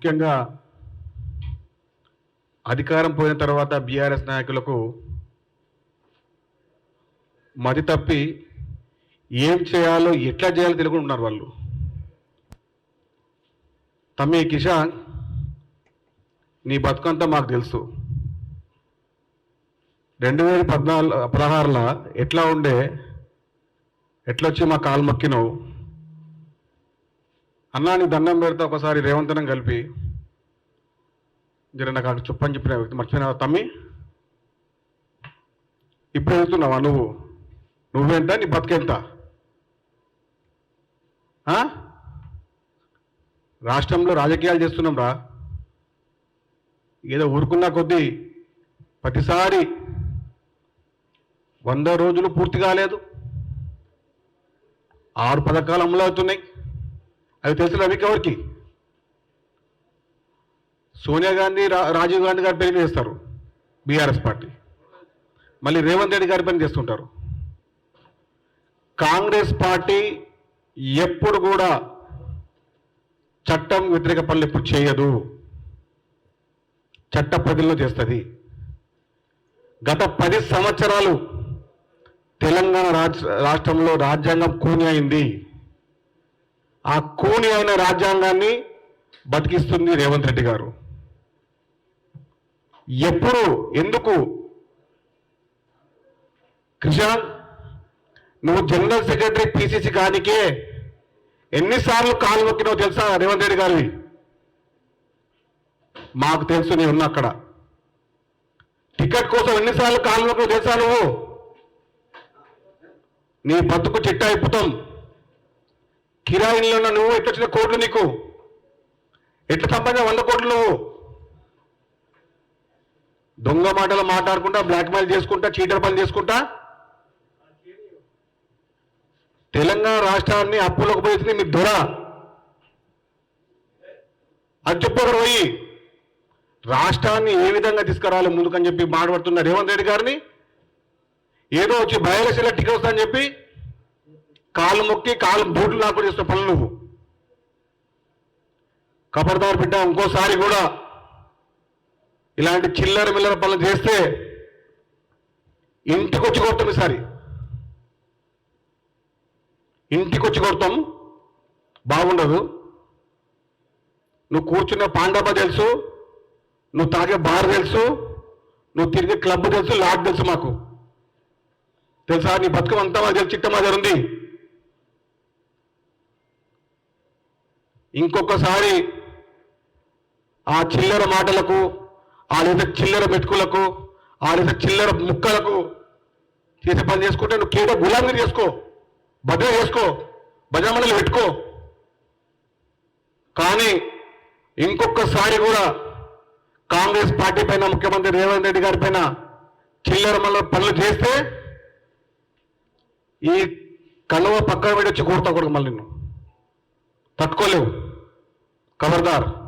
ముఖ్యంగా అధికారం పోయిన తర్వాత బీఆర్ఎస్ నాయకులకు మది తప్పి ఏం చేయాలో ఎట్లా చేయాలో తెలుగుని ఉన్నారు వాళ్ళు. తమ్మి కిషాన్ నీ బతుకంతా మాకు తెలుసు. రెండు వేల పద్నాలుగు పదహారులో ఎట్లా ఉండే ఎట్లొచ్చి మా కాలు మొక్కినావు? అన్నాని దండం పెడితే ఒకసారి రేవంతనం కలిపి జర నాకు అక్కడ చెప్పని చెప్పిన వ్యక్తి మర్చిపోయినావా తమ్మి ఇప్పుడు వెళ్తున్నావా నువ్వు? నువ్వెంత నీ బతికెంత ఆ? రాష్ట్రంలో రాజకీయాలు చేస్తున్నాం రా. ఏదో ఊరుకున్నా కొద్దీ ప్రతిసారి వంద రోజులు పూర్తి కాలేదు. ఆరు పథకాలు అమలు అవుతున్నాయి. అవి తెలుసు అవి ఎవరికి? సోనియా గాంధీ రా రాజీవ్ గాంధీ గారి పేరు చేస్తారు. బీఆర్ఎస్ పార్టీ. మళ్ళీ రేవంత్ రెడ్డి గారి పని చేస్తుంటారు. కాంగ్రెస్ పార్టీ ఎప్పుడు కూడా చట్టం వ్యతిరేక పనులు ఎప్పుడు చేయదు. చట్ట ప్రజల్లో చేస్తుంది. గత పది సంవత్సరాలు తెలంగాణ రాష్ట్ర రాష్ట్రంలో రాజ్యాంగం కూని అయింది. ఆ కూని అయిన రాజ్యాంగాన్ని బతికిస్తుంది రేవంత్ రెడ్డి గారు. ఎప్పుడు ఎందుకు? కిషాన్ నువ్వు జనరల్ సెక్రటరీ పిసిసి కానికే ఎన్నిసార్లు కాలు మొక్కినావు తెలుసా రేవంత్ రెడ్డి గారివి? మాకు తెలుసు నేను ఉన్నా అక్కడ. టికెట్ కోసం ఎన్నిసార్లు కాలు మొక్కినావు తెలుసా నువ్వు? నీ బతుకు చిట్ట అయిపోతాం. కిరాయిలో ఉన్న నువ్వు ఎట్టొచ్చిన వచ్చిన కోట్లు నీకు? ఎట్లా సంపాదించిన వంద కోట్లు నువ్వు? దొంగ మాటలు మాట్లాడుకుంటా బ్లాక్మెయిల్ చేసుకుంటా చీటర్ పని చేసుకుంటా? తెలంగాణ రాష్ట్రాన్ని అప్పులకు పోయింది మీ దొర. అది చెప్పారు పోయి. రాష్ట్రాన్ని ఏ విధంగా తీసుకురావాలి ముందుకని చెప్పి మాట్లాడుతున్న రేవంత్ రెడ్డి గారిని? ఏదో వచ్చి బయలుదేశీల టికెట్ అని చెప్పి కాలు మొక్కి కాలు బూట్లు నాకు చేస్తున్న పనులు నువ్వు. కబర్దారు బిడ్డ ఇంకోసారి కూడా ఇలాంటి చిల్లర మిల్లర పనులు చేస్తే ఇంటికి వచ్చి కొడతాం ఈసారి. ఇంటికి వచ్చి కొడతాం. బాగుండదు. నువ్వు కూర్చున్న పాండవ తెలుసు నువ్వు తాగే బార్ తెలుసు నువ్వు తిరిగే క్లబ్ తెలుసు లాడ్ తెలుసు మాకు. తెలుసా? నీ బతుకమంతా మాకు తెలిసి చిట్ట ఉంది. ఇంకొకసారి ఆ చిల్లర మాటలకు ఆ లేదా చిల్లర మెతుకులకు ఆ లేదా చిల్లర ముక్కలకు చేసే పని చేసుకుంటే నువ్వు కేట గులాంగిరి చేసుకో భద్ర చేసుకో భజనమండలి పెట్టుకో. కానీ ఇంకొకసారి కూడా కాంగ్రెస్ పార్టీ పైన ముఖ్యమంత్రి రేవంత్ రెడ్డి గారి పైన చిల్లర మళ్ళీ పనులు చేస్తే ఈ కలువ పక్కన పెట్టి వచ్చి కోరుతా కూడా మళ్ళీ నువ్వు. తట్టుకోలేవు. खबरदार।